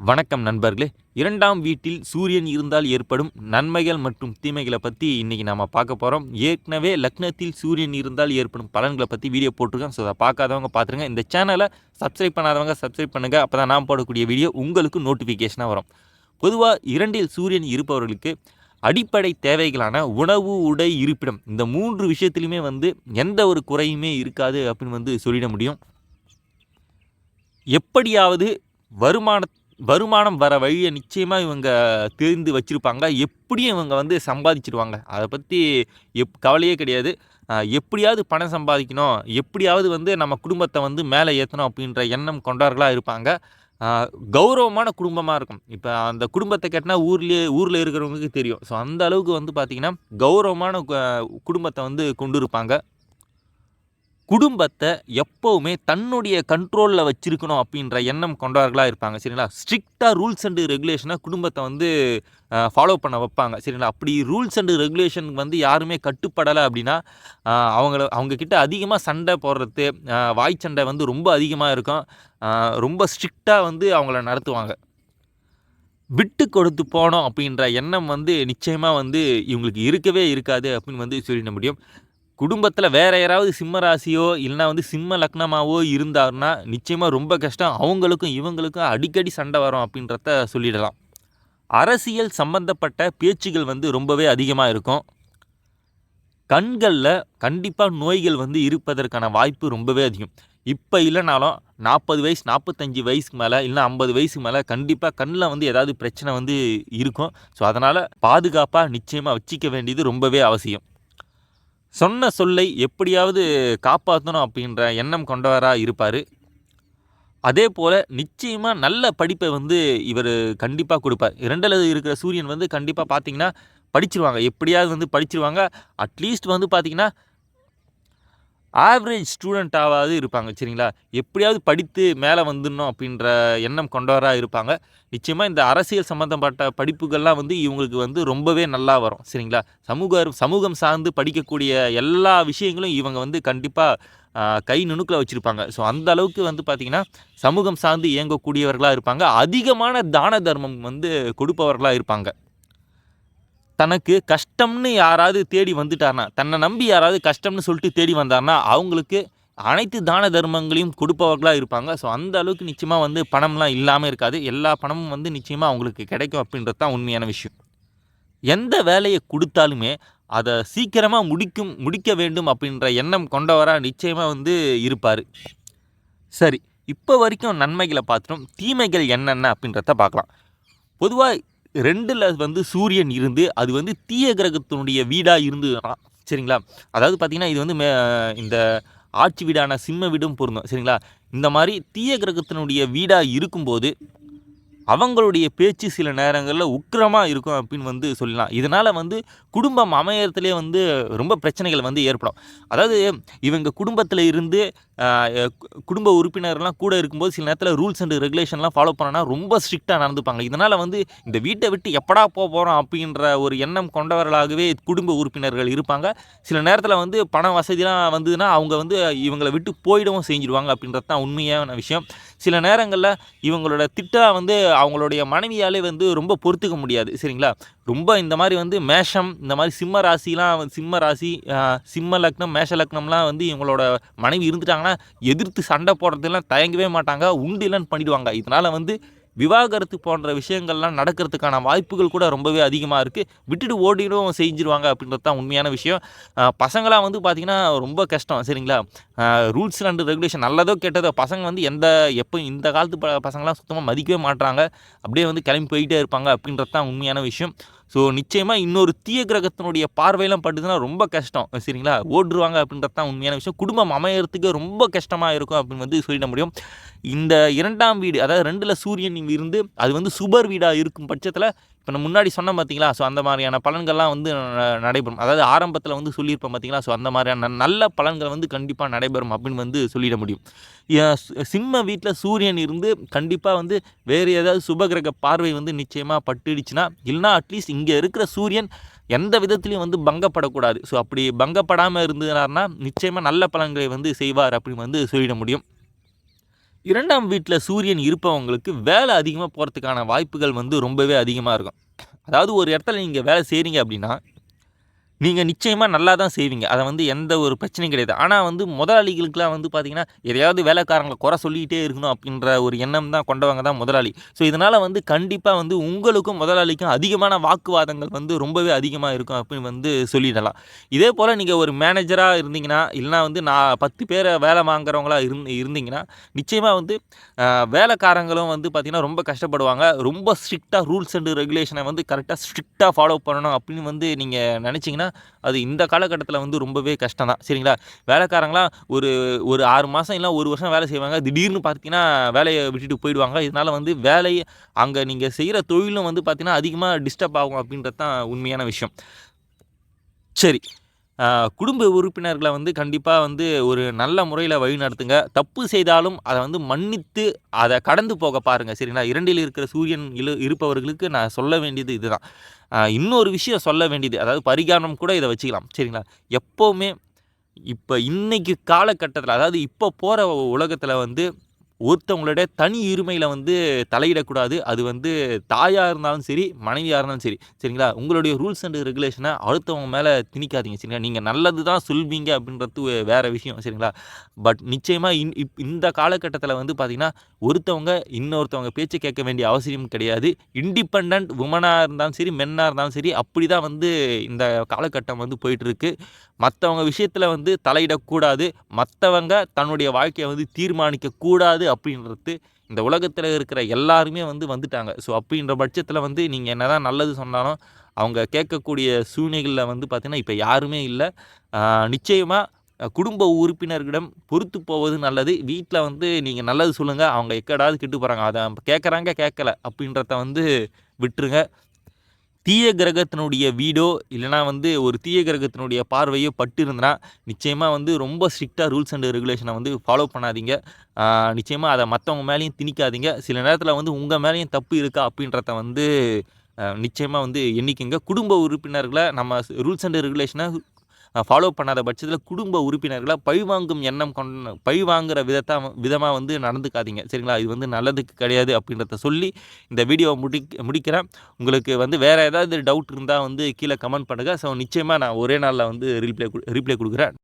வணக்கம் நண்பர்களே. இரண்டாம் வீட்டில் சூரியன் இருந்தால் ஏற்படும் நன்மைகள் மற்றும் தீமைகளை பற்றி இன்றைக்கி நாம் பார்க்க போகிறோம் ஏற்கனவே லக்னத்தில் சூரியன் இருந்தால் ஏற்படும் பலன்களை பற்றி வீடியோ போட்டிருக்கேன் ஸோ அதை பார்க்காதவங்க பார்த்துருங்க. இந்த சேனலை சப்ஸ்கிரைப் பண்ணாதவங்க சப்ஸ்கிரைப் பண்ணுங்கள் அப்போ தான் நான் போடக்கூடிய வீடியோ உங்களுக்கு நோட்டிஃபிகேஷனாக வரும். பொதுவாக இரண்டில் சூரியன் இருப்பவர்களுக்கு அடிப்படை தேவைகளான உணவு உடை இருப்பிடம் இந்த மூன்று விஷயத்துலையுமே வந்து எந்த ஒரு குறையுமே இருக்காது அப்படின்னு வந்து சொல்லிட முடியும். எப்படியாவது வருமான வருமானம் வர வழியை நிச்சயமாக இவங்க தெரிந்து வச்சுருப்பாங்க. எப்படியும் இவங்க வந்து சம்பாதிச்சிருவாங்க. அதை பற்றி எப் கவலையே கிடையாது. எப்படியாவது பணம் சம்பாதிக்கணும். எப்படியாவது வந்து நம்ம குடும்பத்தை வந்து மேலே ஏற்றணும் அப்படின்ற எண்ணம் கொண்டவர்களாக இருப்பாங்க. கௌரவமான குடும்பமாக இருக்கும். இப்போ அந்த குடும்பத்தை கேட்டினா ஊர்லேயே ஊரில் இருக்கிறவங்களுக்கு தெரியும். ஸோ அந்த அளவுக்கு வந்து பார்த்திங்கன்னா கௌரவமான குடும்பத்தை வந்து கொண்டு இருப்பாங்க குடும்பத்தை எப்போவுமே தன்னுடைய கண்ட்ரோலில் வச்சுருக்கணும் அப்படின்ற எண்ணம் கொண்டவர்களாக இருப்பாங்க சரிங்களா? ஸ்ட்ரிக்டாக ரூல்ஸ் அண்டு ரெகுலேஷனாக குடும்பத்தை வந்து ஃபாலோ பண்ண வைப்பாங்க சரிங்களா? அப்படி ரூல்ஸ் அண்டு ரெகுலேஷன் வந்து யாருமே கட்டுப்படலை அப்படின்னா அவங்கள அவங்கக்கிட்ட அதிகமாக சண்டை போடுறது வாய் சண்டை வந்து ரொம்ப அதிகமாக இருக்கும். ரொம்ப ஸ்ட்ரிக்டாக வந்து அவங்கள நடத்துவாங்க. விட்டு கொடுத்து போனோம் அப்படின்ற எண்ணம் வந்து நிச்சயமாக வந்து இவங்களுக்கு இருக்கவே இருக்காது அப்படின்னு வந்து சொல்லிட முடியும். குடும்பத்தில் வேறு யாராவது சிம்ம ராசியோ இல்லைனா வந்து சிம்ம லக்னமாவோ இருந்தாருன்னா நிச்சயமாக ரொம்ப கஷ்டம். அவங்களுக்கும் இவங்களுக்கும் அடிக்கடி சண்டை வரும் அப்படின்றத சொல்லிடலாம். அரசியல் சம்பந்தப்பட்ட பேச்சுகள் வந்து ரொம்பவே அதிகமாக இருக்கும். கண்களில் கண்டிப்பாக நோய்கள் வந்து இருப்பதற்கான வாய்ப்பு ரொம்பவே அதிகம். இப்போ இல்லைனாலும் நாற்பது வயசு நாற்பத்தஞ்சு வயசுக்கு மேலே இல்லை ஐம்பது வயசுக்கு மேலே கண்டிப்பாக கண்ணில் வந்து ஏதாவது பிரச்சனை வந்து இருக்கும். ஸோ அதனால் பாதுகாப்பாக நிச்சயமாக வச்சிக்க வேண்டியது ரொம்பவே அவசியம். சொன்ன சொல்லை எப்படியாவது காப்பாற்றணும் அப்படின்ற எண்ணம் கொண்டவராக இருப்பார். அதே போல் நிச்சயமாக நல்ல படிப்பை வந்து இவர் கண்டிப்பாக கொடுப்பார். இரண்டில் இருக்கிற சூரியன் வந்து கண்டிப்பாக பார்த்தீங்கன்னா படிச்சிருவாங்க. எப்படியாவது வந்து படிச்சிருவாங்க. அட்லீஸ்ட் வந்து பார்த்தீங்கன்னா ஆவரேஜ் ஸ்டூடெண்ட்டாவது இருப்பாங்க சரிங்களா? எப்படியாவது படித்து மேலே வந்துடணும் அப்படின்ற எண்ணம் கொண்டவராக இருப்பாங்க. நிச்சயமாக இந்த அரசியல் சம்மந்தப்பட்ட படிப்புகள்லாம் வந்து இவங்களுக்கு வந்து ரொம்பவே நல்லா வரும் சரிங்களா? சமூக சமூகம் சார்ந்து படிக்கக்கூடிய எல்லா விஷயங்களும் இவங்க வந்து கண்டிப்பாக கை நுணுக்கில் வச்சுருப்பாங்க. ஸோ அந்த அளவுக்கு வந்து பார்த்திங்கன்னா சமூகம் சார்ந்து இயங்கக்கூடியவர்களாக இருப்பாங்க. அதிகமான தான தர்மம் வந்து கொடுப்பவர்களாக இருப்பாங்க. தனக்கு கஷ்டம்னு யாராவது தேடி வந்துட்டார்னா தன்னை நம்பி யாராவது கஷ்டம்னு சொல்லிட்டு தேடி வந்தார்னா அவங்களுக்கு அனைத்து தான தர்மங்களையும் கொடுப்பவர்களாக இருப்பாங்க. ஸோ அந்த அளவுக்கு நிச்சயமாக வந்து பணம்லாம் இல்லாமல் இருக்காது. எல்லா பணமும் வந்து நிச்சயமாக அவங்களுக்கு கிடைக்கும் அப்படின்றது தான் உண்மையான விஷயம். எந்த வேலையை கொடுத்தாலுமே அதை சீக்கிரமாக முடிக்கும் முடிக்க வேண்டும் அப்படின்ற எண்ணம் கொண்டவராக நிச்சயமாக வந்து இருப்பார். சரி இப்போ வரைக்கும் நன்மைகளை பார்த்துட்டோம். தீமைகள் என்னென்ன அப்படின்றத பார்க்கலாம். பொதுவாக ரெண்டில் வந்து சூரியன் இருந்து அது வந்து தீய கிரகத்தினுடைய வீடாக இருந்ததுன்னா சரிங்களா? அதாவது பார்த்திங்கன்னா இது வந்து மே இந்த ஆட்சி வீடான சிம்ம வீடும் பொருந்தும் சரிங்களா? இந்த மாதிரி தீய கிரகத்தினுடைய வீடாக இருக்கும்போது அவங்களுடைய பேச்சு சில நேரங்களில் உக்கிரமாக இருக்கும் அப்படின்னு வந்து சொல்லலாம். இதனால் வந்து குடும்பம் அமையறதுலேயே வந்து ரொம்ப பிரச்சனைகள் வந்து ஏற்படும். அதாவது இவங்க குடும்பத்தில் இருந்து குடும்ப உறுப்பினர்லாம் கூட இருக்கும்போது சில நேரத்தில் ரூல்ஸ் அண்ட் ரெகுலேஷன்லாம் ஃபாலோ பண்ணனா ரொம்ப ஸ்ட்ரிக்டாக நடந்துப்பாங்க. இதனால் வந்து இந்த வீட்டை விட்டு எப்படா போக போகிறோம் அப்படின்ற ஒரு எண்ணம் கொண்டவர்களாகவே குடும்ப உறுப்பினர்கள் இருப்பாங்க. சில நேரத்தில் வந்து பண வசதிலாம் வந்ததுன்னா அவங்க வந்து இவங்களை விட்டு போயிடவும் செஞ்சிடுவாங்க அப்படின்றது தான் உண்மையான விஷயம். சில நேரங்களில் இவங்களோட திட்டம் வந்து அவங்களுடைய மனைவியாலே வந்து ரொம்ப பொறுத்துக்க முடியாது. சரிங்களா? ரொம்ப இந்த மாதிரி வந்து மேஷம் இந்த மாதிரி சிம்ம ராசிலாம் சிம்ம ராசி சிம்ம லக்னம் மேஷ லக்னம்லாம் வந்து இவங்களோட மனைவி இருந்துட்டாங்கன்னா எதிர்த்து சண்டை போடுறதுலாம் தயங்கவே மாட்டாங்க உண்டு இல்லைன்னு பண்ணிடுவாங்க. இதனால் வந்து விவாகரத்து போன்ற விஷயங்கள்லாம் நடக்கிறதுக்கான வாய்ப்புகள் கூட ரொம்பவே அதிகமாக இருக்குது விட்டுட்டு ஓடிடும் செஞ்சிருவாங்க அப்படின்றது தான் உண்மையான விஷயம். பசங்களாம் வந்து பார்த்திங்கன்னா ரொம்ப கஷ்டம் சரிங்களா? ரூல்ஸ் அண்ட் ரெகுலேஷன் நல்லதோ கெட்டதோ பசங்க வந்து எந்த எப்போ இந்த காலத்து ப பசங்களாம் சுத்தமாக மதிக்கவே மாட்டுறாங்க அப்படியே வந்து கிளம்பி போயிட்டே இருப்பாங்க அப்படின்றது தான் உண்மையான விஷயம். ஸோ நிச்சயமாக இன்னொரு தீய கிரகத்தினுடைய பார்வையெல்லாம் பட்டுதுன்னா ரொம்ப கஷ்டம். சரிங்களா? ஓடுருவாங்க அப்படின்றது தான் உண்மையான விஷயம். குடும்பம் அமையறதுக்கு ரொம்ப கஷ்டமாக இருக்கும் அப்படின்னு வந்து சொல்லிட முடியும். இந்த இரண்டாம் வீடு அதாவது ரெண்டில் சூரியன் இருந்து அது வந்து சுபர் வீடாக இருக்கும் பட்சத்தில் இப்போ நான் முன்னாடி சொன்னேன் பார்த்தீங்களா? ஸோ அந்த மாதிரியான பலன்கள்லாம் வந்து ந- நடைபெறும். அதாவது ஆரம்பத்தில் வந்து சொல்லியிருப்பேன் பார்த்தீங்களா? ஸோ அந்த மாதிரியான நல்ல பலன்கள் வந்து கண்டிப்பாக நடைபெறும் அப்படின்னு வந்து சொல்லிட முடியும். ஏன் சிம்ம வீட்டில் சூரியன் இருந்து கண்டிப்பாக வந்து வேறு ஏதாவது சுபகிரக பார்வை வந்து நிச்சயமாக பட்டுடுச்சுன்னா இல்லைனா அட்லீஸ்ட் இங்கே இருக்கிற சூரியன் எந்த விதத்துலையும் வந்து பங்கப்படக்கூடாது. ஸோ அப்படி பங்கப்படாமல் இருந்ததுனாருன்னா நிச்சயமாக நல்ல பலன்களை வந்து செய்வார் அப்படின்னு வந்து சொல்லிட முடியும். இரண்டாம் வீட்டில் சூரியன் இருப்பவங்களுக்கு வேலை அதிகமாக போகிறதுக்கான வாய்ப்புகள் வந்து ரொம்பவே அதிகமாக இருக்கும். அதாவது ஒரு இடத்துல நீங்கள் வேலை செய்கிறீங்க அப்படின்னா நீங்கள் நிச்சயமாக நல்லா தான் செய்வீங்க. அதை வந்து எந்த ஒரு பிரச்சனையும் கிடையாது. ஆனால் வந்து முதலாளிகளுக்கெலாம் வந்து பார்த்திங்கன்னா எதையாவது வேலைக்காரங்களை குறை சொல்லிக்கிட்டே இருக்கணும் அப்படின்ற ஒரு எண்ணம் தான் கொண்டவங்க தான் முதலாளி. ஸோ இதனால் வந்து கண்டிப்பாக வந்து உங்களுக்கும் முதலாளிக்கும் அதிகமான வாக்குவாதங்கள் வந்து ரொம்பவே அதிகமாக இருக்கும் அப்படின்னு வந்து சொல்லிடலாம். இதே போல் நீங்கள் ஒரு மேனேஜராக இருந்தீங்கன்னா இல்லைனா வந்து நான் பத்து பேரை வேலை வாங்குறவங்களா இருந்து இருந்தீங்கன்னா நிச்சயமாக வந்து வேலைக்காரங்களும் வந்து பார்த்திங்கன்னா ரொம்ப கஷ்டப்படுவாங்க. ரொம்ப ஸ்ட்ரிக்டாக ரூல்ஸ் அண்ட் ரெகுலேஷனை வந்து கரெக்டாக ஸ்ட்ரிக்டாக ஃபாலோ பண்ணணும் அப்படின்னு வந்து நீங்கள் நினச்சிங்கன்னா அது இந்த காலகட்டத்தில் வந்து ரொம்பவே கஷ்டம் தான் சரிங்களா? வேலைக்காரங்களாம் ஒரு ஒரு ஆறு மாதம் இல்லை ஒரு வருஷம் வேலை செய்வாங்க. திடீர்னு பார்த்தீங்கன்னா வேலையை விட்டுட்டு போயிடுவாங்க. இதனால் வந்து வேலையை அங்கே நீங்கள் செய்கிற தொழிலும் வந்து பார்த்தீங்கன்னா அதிகமாக டிஸ்டர்ப் ஆகும் அப்படின்றது தான் உண்மையான விஷயம். சரி. குடும்ப உறுப்பினர்களை வந்து கண்டிப்பாக வந்து ஒரு நல்ல முறையில் வழிநடத்துங்க தப்பு செய்தாலும் அதை வந்து மன்னித்து அதை கடந்து போக பாருங்கள் சரிங்களா? இரண்டில் இருக்கிற சூரியன் இழு இருப்பவர்களுக்கு நான் சொல்ல வேண்டியது இதுதான். இன்னொரு விஷயம் சொல்ல வேண்டியது அதாவது பரிகாரம் கூட இதை வச்சுக்கலாம் சரிங்களா? எப்போவுமே இப்போ இன்னைக்கு காலகட்டத்தில் அதாவது இப்போ போகிற உலகத்தில் வந்து ஒருத்தவங்களுடைய தனி உரிமையில் வந்து தலையிடக்கூடாது. அது வந்து தாயாக இருந்தாலும் சரி மனைவியாக இருந்தாலும் சரி. சரிங்களா? உங்களுடைய ரூல்ஸ் அண்ட் ரெகுலேஷனை அடுத்தவங்க மேலே திணிக்காதீங்க. சரிங்களா? நீங்கள் நல்லது தான் சொல்வீங்க அப்படின்றது வேறு விஷயம். சரிங்களா? பட் நிச்சயமாக இன் இப் இந்த காலகட்டத்தில் வந்து பார்த்திங்கன்னா ஒருத்தவங்க இன்னொருத்தவங்க பேச்சு கேட்க வேண்டிய அவசியம் கிடையாது. இண்டிபெண்ட் உமனாக இருந்தாலும் சரி மென்னாக இருந்தாலும் சரி அப்படி தான் வந்து இந்த காலகட்டம் வந்து போயிட்டுருக்கு. மற்றவங்க விஷயத்தில் வந்து தலையிடக்கூடாது. மற்றவங்க தன்னுடைய வாழ்க்கையை வந்து தீர்மானிக்கக்கூடாது அப்படின்றது இந்த உலகத்தில் இருக்கிற எல்லாருமே வந்து வந்துட்டாங்க. ஸோ அப்படின்ற பட்சத்தில் வந்து நீங்கள் என்ன தான் நல்லது சொன்னாலும் அவங்க கேட்கக்கூடிய சூழ்நிலைகளில் வந்து பார்த்திங்கன்னா இப்போ யாருமே இல்லை. நிச்சயமாக குடும்ப உறுப்பினர்களிடம் பொறுத்து போவது நல்லது. வீட்டில் வந்து நீங்கள் நல்லது சொல்லுங்கள் அவங்க எக்கடாவது கெட்டு போகிறாங்க அதை கேட்குறாங்க கேட்கல அப்படின்றத வந்து விட்டுருங்க. தீய கிரகத்தினுடைய வீடோ இல்லைனா வந்து ஒரு தீய கிரகத்தினுடைய பார்வையோ பட்டு இருந்தனா நிச்சயமாக வந்து ரொம்ப ஸ்ட்ரிக்டாக ரூல்ஸ் அண்ட் ரெகுலேஷனை வந்து ஃபாலோ பண்ணாதீங்க. நிச்சயமாக அதை மற்றவங்க மேலேயும் திணிக்காதீங்க. சில நேரத்தில் வந்து உங்கள் மேலேயும் தப்பு இருக்கா அப்படின்றத வந்து நிச்சயமாக வந்து எண்ணிக்கங்க. குடும்ப உறுப்பினர்களை நம்ம ரூல்ஸ் அண்ட் ரெகுலேஷனை ஃபாலோ பண்ணாத பட்சத்தில் குடும்ப உறுப்பினர்களை பழிவாங்கும் எண்ணம் கொண்ட பழிவாங்குற விதத்தை விதமாக வந்து நடந்துக்காதீங்க. சரிங்களா? இது வந்து நல்லதுக்கு கிடையாது அப்படின்றத சொல்லி இந்த வீடியோவை முடி முடிக்கிறேன். உங்களுக்கு வந்து வேறு ஏதாவது டவுட் இருந்தால் வந்து கீழே கமெண்ட் பண்ணுங்கள் ஸோ நிச்சயமாக நான் ஒரே நாளில் வந்து ரீப்ளை ரீப்ளை கொடுக்குறேன்.